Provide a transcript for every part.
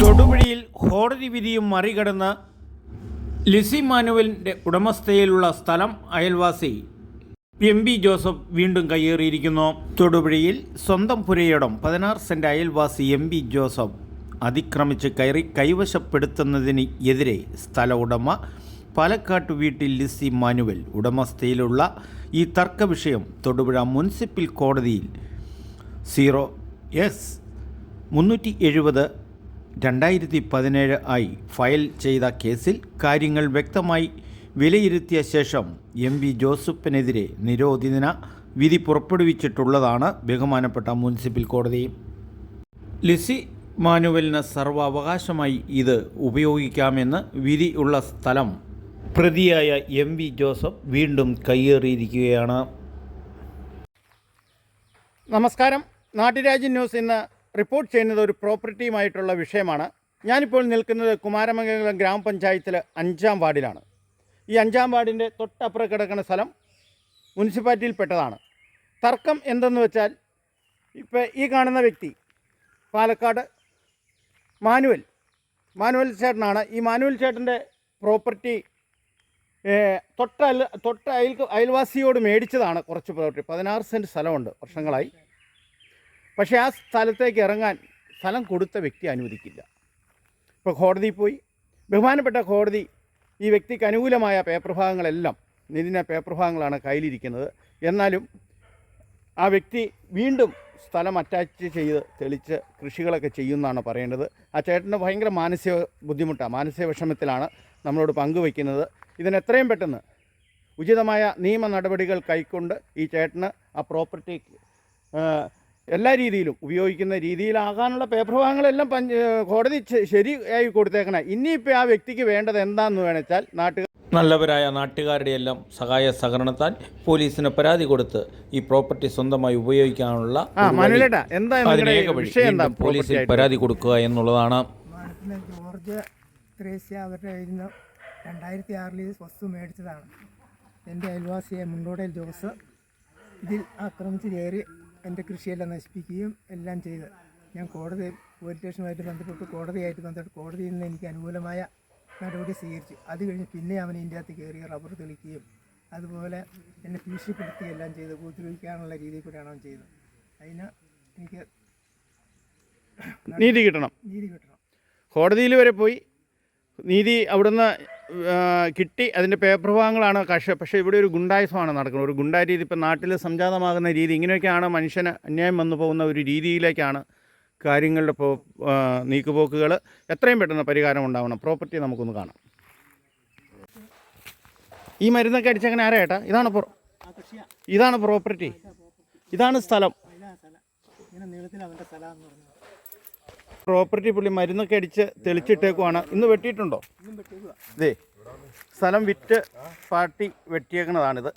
തൊടുപുഴയിൽ കോടതി വിധിയും മറികടന്ന് ലിസി മാനുവലിന്റെ ഉടമസ്ഥയിലുള്ള സ്ഥലം അയൽവാസി എം ബി ജോസഫ് വീണ്ടും കയ്യേറിയിരിക്കുന്നു. തൊടുപുഴയിൽ സ്വന്തം പുരയിടം പതിനാറ് സെന്റ് അയൽവാസി എം ബി ജോസഫ് അതിക്രമിച്ച് കയറി കൈവശപ്പെടുത്തുന്നതിന് എതിരെ സ്ഥല ഉടമ പാലക്കാട്ട് വീട്ടിൽ ലിസി മാനുവൽ ഉടമസ്ഥയിലുള്ള ഈ തർക്ക വിഷയം തൊടുപുഴ മുനിസിപ്പൽ കോടതിയിൽ സീറോ എസ് മുന്നൂറ്റി എഴുപത് രണ്ടായിരത്തി പതിനേഴ് ആയി ഫയൽ ചെയ്ത കേസിൽ കാര്യങ്ങൾ വ്യക്തമായി വിലയിരുത്തിയ ശേഷം എം വി ജോസഫിനെതിരെ നിരോധിതന വിധി പുറപ്പെടുവിച്ചിട്ടുള്ളതാണ് ബഹുമാനപ്പെട്ട മുനിസിപ്പൽ കോടതി. ലിസി മാനുവലിന് സർവാവകാശമായി ഇത് ഉപയോഗിക്കാമെന്ന് വിധി ഉള്ള സ്ഥലം പ്രതിയായ എം വി ജോസഫ് വീണ്ടും കയ്യേറിയിരിക്കുകയാണ്. നമസ്കാരം. നാട്ടുരാജ്യ ന്യൂസ് ഇന്ന് റിപ്പോർട്ട് ചെയ്യുന്നത് ഒരു പ്രോപ്പർട്ടിയുമായിട്ടുള്ള വിഷയമാണ്. ഞാനിപ്പോൾ നിൽക്കുന്നത് കുമാരമംഗലം ഗ്രാമപഞ്ചായത്തിലെ അഞ്ചാം വാർഡിലാണ്. ഈ അഞ്ചാം വാർഡിന്റെ തൊട്ടപ്പുറം കിടക്കുന്ന സ്ഥലം മുനിസിപ്പാലിറ്റിയിൽപ്പെട്ടതാണ്. തർക്കം എന്തെന്ന് വെച്ചാൽ ഇപ്പോൾ ഈ കാണുന്ന വ്യക്തി പാലക്കാട് മാനുവൽ. മാനുവൽ ചേട്ടനാണ്. ഈ മാനുവൽ ചേട്ടന്റെ പ്രോപ്പർട്ടി തൊട്ട തൊട്ട അയൽ അയൽവാസിയോട് മേടിച്ചതാണ് കുറച്ച് പ്രോപ്പർട്ടി പതിനാറ് സെന്റ് സ്ഥലമുണ്ട് വർഷങ്ങളായി. പക്ഷേ ആ സ്ഥലത്തേക്ക് ഇറങ്ങാൻ സ്ഥലം കൊടുത്ത വ്യക്തി അനുവദിക്കില്ല. ഇപ്പോൾ കോടതി പോയി. ബഹുമാനപ്പെട്ട കോടതി ഈ വ്യക്തിക്ക് അനുകൂലമായ പേപ്പർ ഭാഗങ്ങളെല്ലാം നിതിന പേപ്പർ ഭാഗങ്ങളാണ് കയ്യിലിരിക്കുന്നത്. എന്നാലും ആ വ്യക്തി വീണ്ടും സ്ഥലം അറ്റാച്ച് ചെയ്ത് തെളിച്ച് കൃഷികളൊക്കെ ചെയ്യുമെന്നാണ് പറയേണ്ടത്. ആ ചേട്ടന് ഭയങ്കര മാനസിക ബുദ്ധിമുട്ടാണ് മാനസിക വിഷമത്തിലാണ് നമ്മളോട് പങ്കുവയ്ക്കുന്നത് ഇതിന് എത്രയും പെട്ടെന്ന് ഉചിതമായ നിയമ നടപടികൾ കൈക്കൊണ്ട് ഈ ചേട്ടന് ആ പ്രോപ്പർട്ടി എല്ലാ രീതിയിലും ഉപയോഗിക്കുന്ന രീതിയിലാകാനുള്ള പേപ്പർ ഭാഗങ്ങളെല്ലാം പഞ്ച കോടതി ശരിയായി കൊടുത്തേക്കണേ. ഇനിയിപ്പോൾ ആ വ്യക്തിക്ക് വേണ്ടത് എന്താണെന്ന് വേണമെച്ചാൽ നാട്ടുകാർ നല്ലവരായ നാട്ടുകാരുടെ എല്ലാം സഹായ സഹകരണത്താൽ പോലീസിന് പരാതി കൊടുത്ത് ഈ പ്രോപ്പർട്ടി സ്വന്തമായി ഉപയോഗിക്കാനുള്ള അതിനേക വഴി പോലീസിൽ പരാതി കൊടുക്കുക എന്നുള്ളതാണ്. ത്രേസ്യ അവരുടെ രണ്ടായിരത്തി ആറിൽ ഈ വസ്തു മേടിച്ചതാണ്. എന്റെ അയൽവാസിയായ മുണ്ടോടയിൽ ജോസ് ഇതിൽ ആക്രമിച്ച് കയറി എന്റെ കൃഷിയെല്ലാം നശിപ്പിക്കുകയും എല്ലാം ചെയ്ത്. ഞാൻ കോടതി പോലീസ് സ്റ്റേഷനുമായിട്ട് ബന്ധപ്പെട്ട്. കോടതിയായിട്ട് ബന്ധപ്പെട്ട് കോടതിയിൽ നിന്ന് എനിക്ക് അനുകൂലമായ നടപടി സ്വീകരിച്ചു. അത് കഴിഞ്ഞ് പിന്നെ അവൻ ഇതിന്റെ അകത്ത് കയറി റബ്ബർ തെളിക്കുകയും അതുപോലെ എന്നെ ഭീഷണിപ്പെടുത്തുകയും എല്ലാം ചെയ്ത് ഉപദ്രവിക്കാനുള്ള രീതിയിൽ കൂടെയാണ് അവൻ ചെയ്തത്. അതിന് എനിക്ക് നീതി കിട്ടണം. നീതി കിട്ടണം. കോടതിയിൽ വരെ പോയി. നീതി അവിടുന്ന് കിട്ടി. അതിന്റെ പേപ്പർ ഭാഗങ്ങളാണ് കഷ പക്ഷേ ഇവിടെ ഒരു ഗുണ്ടായുസമാണ് നടക്കുന്നത്. ഒരു ഗുണ്ടാ രീതി ഇപ്പം നാട്ടിൽ സംജാതമാകുന്ന രീതി ഇങ്ങനെയൊക്കെയാണ് മനുഷ്യന് അന്യായം വന്നു പോകുന്ന ഒരു രീതിയിലേക്കാണ് കാര്യങ്ങളുടെ പോ നീക്കുപോക്കുകൾ. എത്രയും പെട്ടെന്ന് പരിഹാരം ഉണ്ടാവണം. പ്രോപ്പർട്ടി നമുക്കൊന്ന് കാണാം. ഈ മരുന്നൊക്കെ അടിച്ചങ്ങനെ ആരാ ഏട്ടാ? ഇതാണ് ഇതാണ് പ്രോപ്പർട്ടി. ഇതാണ് സ്ഥലം. പറഞ്ഞു പ്രോപ്പർട്ടി പുള്ളി മരുന്നൊക്കെ അടിച്ച് തെളിച്ചിട്ടേക്കുവാണ്. ഇന്ന് വെട്ടിയിട്ടുണ്ടോ? ഇതേ സ്ഥലം വിറ്റ് പാർട്ടി വെട്ടിയേക്കണതാണിത്.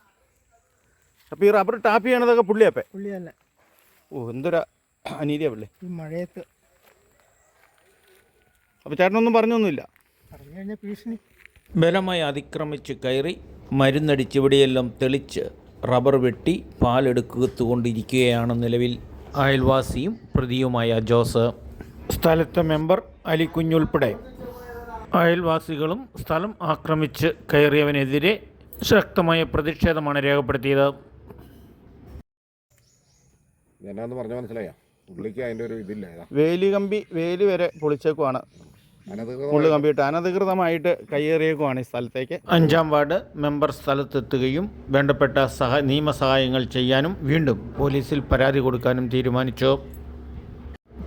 അപ്പോൾ ഈ റബ്ബർ ടാപ്പ് ചെയ്യണതൊക്കെ പുള്ളിയപ്പേ? പുള്ളിയല്ല. ഓ എന്തൊരു അനീതിയാ പുള്ളി? ഈ മഴയത്ത്. അപ്പോൾ ചേട്ടനൊന്നും പറഞ്ഞൊന്നുമില്ല? പറഞ്ഞു കഴിഞ്ഞാൽ ഭീഷണി. ബലമായി അതിക്രമിച്ച് കയറി മരുന്നടിച്ച് ഇവിടെയെല്ലാം തെളിച്ച് റബ്ബർ വെട്ടി പാലെടുക്കുകൊണ്ടിരിക്കുകയാണ് നിലവിൽ അയൽവാസിയും പ്രതിയുമായ ജോസ്. സ്ഥലത്തെ മെമ്പർ അലി കുഞ്ഞുൾപ്പെടെ. അയൽവാസികളും സ്ഥലം ആക്രമിച്ച് കയറിയവനെതിരെ ശക്തമായ പ്രതിഷേധമാണ് രേഖപ്പെടുത്തിയത്. എന്നാന്ന് പറഞ്ഞ മനസ്സിലായോ? പുള്ളിക്ക് അതിന്റെ ഒരു ഇതില്ല വേലി കമ്പി വേലി വരെ പൊളിച്ചേക്കുവാണ്. മുള്ളു കമ്പിയിട്ട് അനധികൃതമായിട്ട് കയ്യേറിയേക്കുവാണ് ഈ സ്ഥലത്തേക്ക്. അഞ്ചാം വാർഡ് മെമ്പർ സ്ഥലത്തെത്തുകയും വേണ്ടപ്പെട്ട സഹ നിയമസഹായങ്ങൾ ചെയ്യാനും വീണ്ടും പോലീസിൽ പരാതി കൊടുക്കാനും തീരുമാനിച്ചു.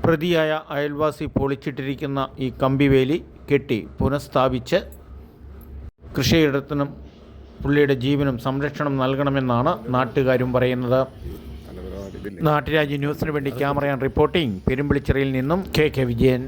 പ്രതിയായ അയൽവാസി പൊളിച്ചിട്ടിരിക്കുന്ന ഈ കമ്പിവേലി കെട്ടി പുനഃസ്ഥാപിച്ച് കൃഷിയിടത്തിനും പുള്ളിയുടെ ജീവനും സംരക്ഷണം നൽകണമെന്നാണ് നാട്ടുകാരും പറയുന്നത്. നാട്ടുരാജ്യ ന്യൂസിന് വേണ്ടി ക്യാമറയാൻ റിപ്പോർട്ടിംഗ്. പെരുമ്പിളിച്ചിറയിൽ നിന്നും കെ കെ വിജയൻ.